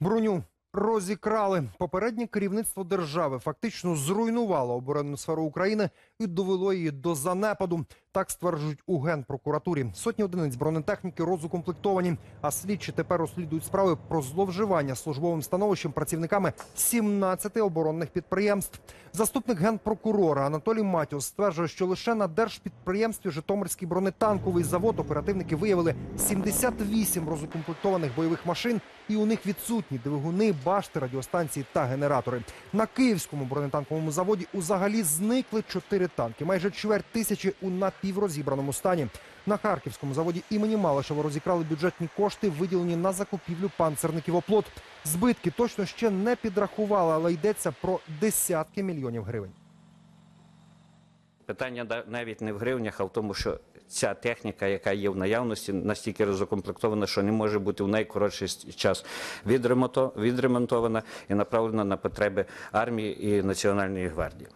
Броню розікрали. Попереднє керівництво держави фактично зруйнувало оборонну сферу України і довело її до занепаду. Так стверджують у генпрокуратурі. Сотні одиниць бронетехніки розукомплектовані, а слідчі тепер розслідують справи про зловживання службовим становищем працівниками 17 оборонних підприємств. Заступник генпрокурора Анатолій Матіос стверджує, що лише на держпідприємстві Житомирський бронетанковий завод оперативники виявили 78 розукомплектованих бойових машин, і у них відсутні двигуни, башти, радіостанції та генератори. На київському бронетанковому заводі узагалі зникли чотири танки, майже чверть тисячі у напіврозібраному стані. На харківському заводі імені Малишева розікрали бюджетні кошти, виділені на закупівлю панцерників оплот. Збитки точно ще не підрахували, але йдеться про десятки мільйонів гривень. Питання навіть не в гривнях, а в тому, що ця техніка, яка є в наявності, настільки розукомплектована, що не може бути в найкоротший час відремонто- відремонтована і направлена на потреби армії і Національної гвардії.